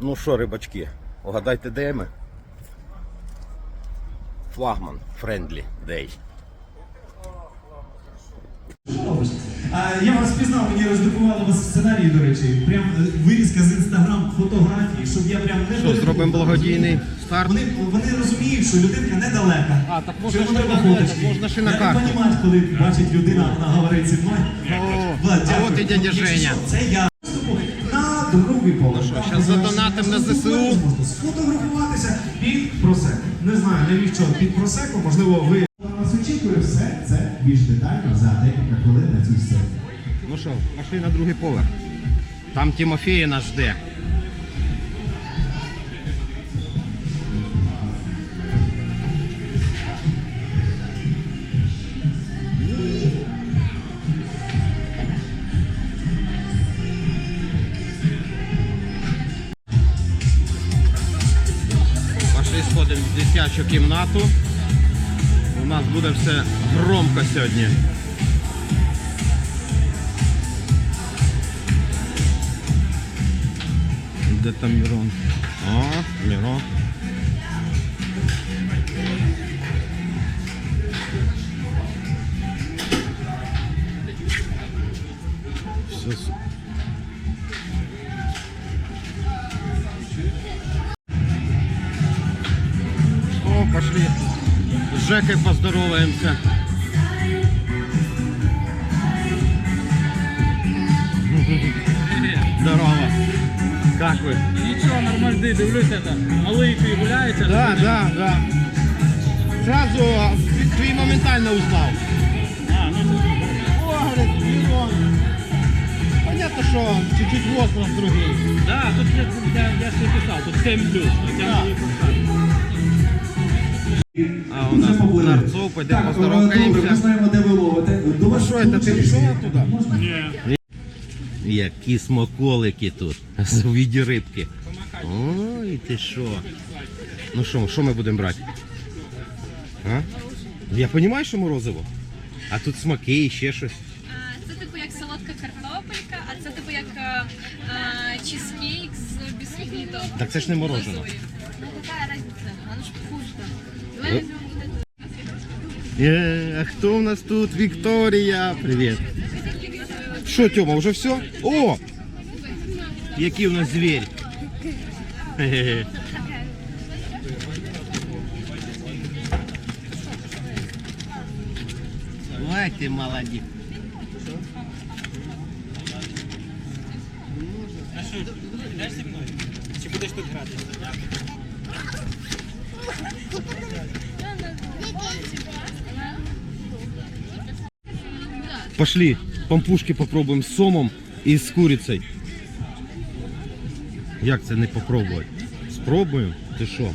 Ну що, рибачки, угадайте, де ми? Флагман, Friendly Day. Я вас пізнав, мені роздрукували вас сценарій, до речі. Прям е, вирізка з інстаграм фотографії, щоб я прям не Що, зробимо благодійний старт? Вони, вони розуміють, що людинка недалека. А, так можна ще на- фоточки. можна ще на Я карту. не розумію, коли бачить людина, вона говорить зі мною. О, Влад, а от і дядя Женя. Це я. На другий поверх. Ну що, щас задонатим на ЗСУ? Сфотографуватися під просеку. Не знаю, навіщо під просеку, можливо, ви. нас очікує все це більш детально за декілька хвилин на цій сцені. Ну що, пішли на другий поверх. Там Тимофій нас жде. Кімнату. У нас буде все громко сьогодні. Де там Мірон? О, Мірон. Пошли. С Жекой поздороваемся. Здорово. Как вы? Нічого, нормально, дивлюся, там, малийкою гуляється. Да, да, да. Сразу твій моментально узнал. А, ну, О, говорит, Мирон. Понятно, что чуть-чуть возраст другий. да, тут я, я, я ж не писав, тут 7 плюс. Да. Нарцов, пойдем Так, добре, ми знаємо, де ви ловите. До вас що, це ти пішов? Можна? Ні. Які смаколики тут у віді рибки. Ой, ти що? Ну що, що ми будемо брати? А? Я розумію, що морозиво. А тут смаки і ще щось. Це типу як солодка картопелька, а це типу як е, е, чизкейк з бісквітом. Так це ж не морожено. Ну яка різниця? Воно ж вкусно. Давай Ну. візьмемо вот это. Е, а хто у нас тут? Вікторія. Привіт. Що, Тьома, вже все? О! Який у нас звір. Хе-хе-хе. Ой, ти молодець. Чи будеш тут грати? Пошли, пампушки попробуємо з сомом і з курицею. Як це не попробувати? Спробуємо? Ти що?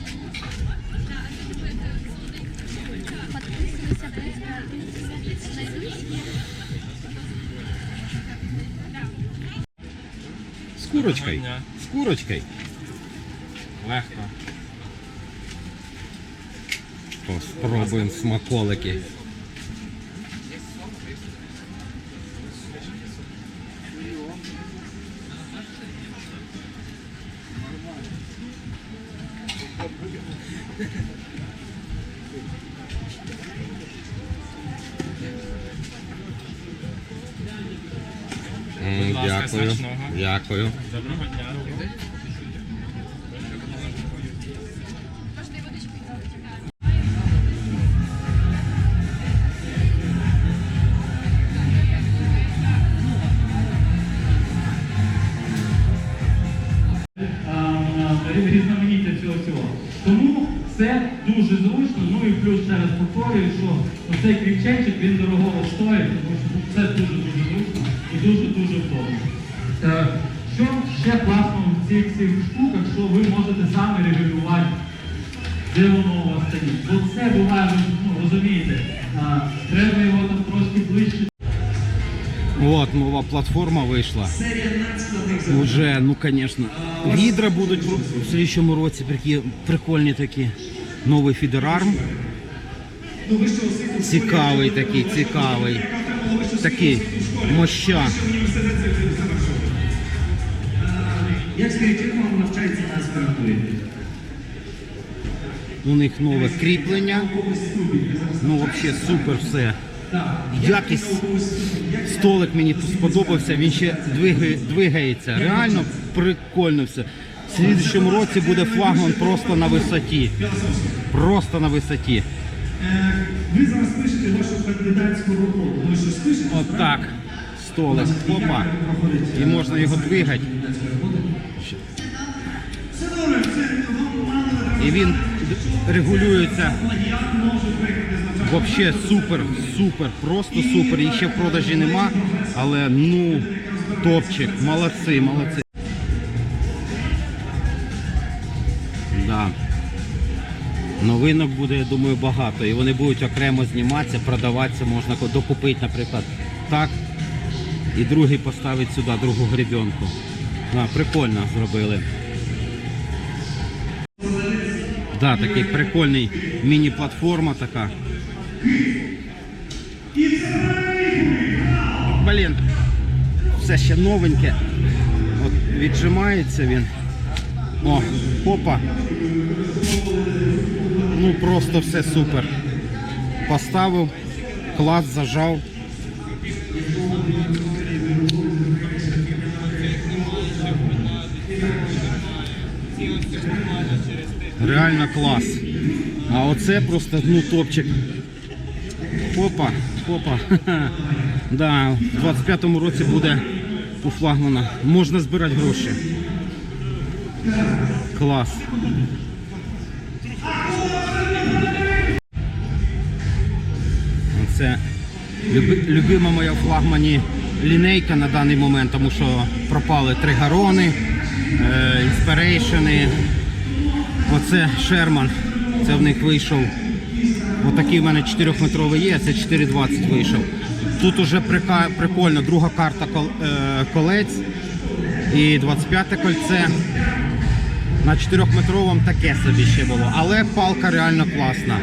З курочкою. З курочкою. Легко. О, Спробуємо смаколики. М, Дякую. Дякую. Доброго дня. Цей кріпченчик він дорогого стоїть, тому що це дуже-дуже зручно і дуже-дуже вдобно. Е, Що ще класно в цих всіх штуках, що ви можете самі регулювати, де воно у вас стоїть. Бо це буває, ну, розумієте, а, треба його там трошки ближче. Вот нова платформа вийшла. Уже, ну конечно. Відра будуть в слідчому році прикольні такі. Новий фідерарм. Цікавий такий, цікавий. Такий моща. Як скажіть, як вам навчається У них нове кріплення. Ну, взагалі супер все. Якість столик мені сподобався, він ще двигається. Реально прикольно все. В слідчому році буде флагман просто на висоті. Просто на висоті. Ви зараз пишете вашу кандидатську роботу. Ви щось пишете? Отак. Столик. Опа. І можна його двигати. І він регулюється. Взагалі супер, супер, просто супер. І ще в продажі нема, але ну топчик. Молодці, молодці. Новинок буде, я думаю, багато. І вони будуть окремо зніматися, продаватися, можна докупити, наприклад, так. І другий поставити сюди, другу гребенку. Да, прикольно зробили. Да, такий прикольний міні-платформа така. Блін, все ще новеньке. От віджимається він. О, опа. Ну просто все супер. Поставив, клас зажав. Реально клас. А оце просто ну топчик. Опа, опа. Да, в 25-му році буде у. Можна збирати гроші. Клас. Це любима моя флагмані лінейка на даний момент, тому що пропали тригарони, е, інспірейшени. Оце Шерман. Це в них вийшов. Отакий в мене 4-метровий є, це 4,20 вийшов. Тут уже прикольно, друга карта е, колець і 25 кольце. На 4-метровому таке собі ще було. Але палка реально класна.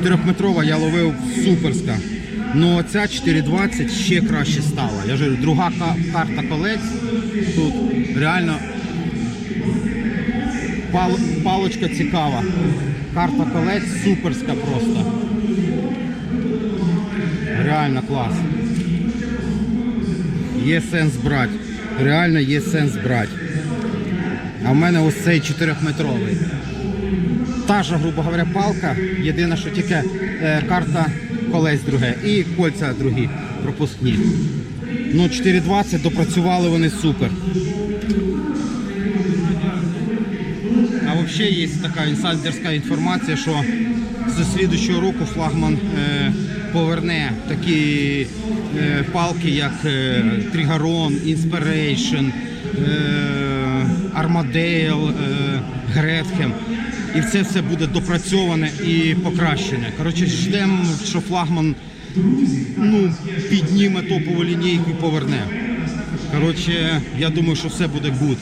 4-метрова я ловив суперська. Ну оця 4,20 ще краще стала. Я ж друга карта колець. Тут реально пал- палочка цікава. Карта колець суперська просто. Реально клас. Є сенс брати. Реально є сенс брати. А в мене ось цей 4-метровий. Та ж, грубо говоря, палка. Єдине, що тільки е, карта колець друге і кольця другі пропускні. Ну, 4,20 допрацювали вони супер. А взагалі є така інсайдерська інформація, що з слідущого року флагман е, поверне такі е, палки, як е, Inspiration, е, Armadale, е, Gretchen. І це все буде допрацьоване і покращене. Коротше, ждемо, що флагман ну, підніме топову лінійку і поверне. Коротше, я думаю, що все буде good.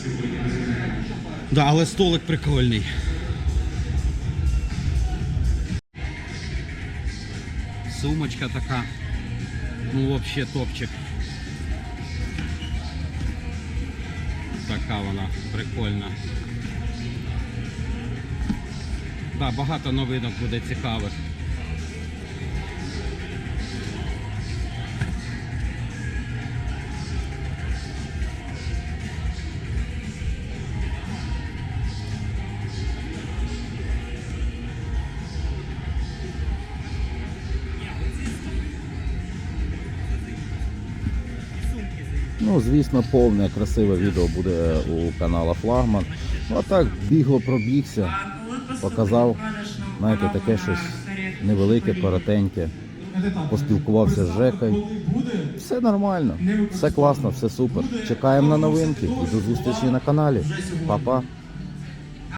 Да, але столик прикольний. Сумочка така. Ну, вообще топчик. Така вона прикольна. Да, багато новинок буде цікавих. Ну, звісно, повне красиве відео буде у канала Флагман. Ну а так, бігло пробігся, показав, знаєте, таке щось невелике, коротеньке. Поспілкувався з Жекою. Все нормально, все класно, все супер. Чекаємо на новинки і до зустрічі на каналі. Па-па.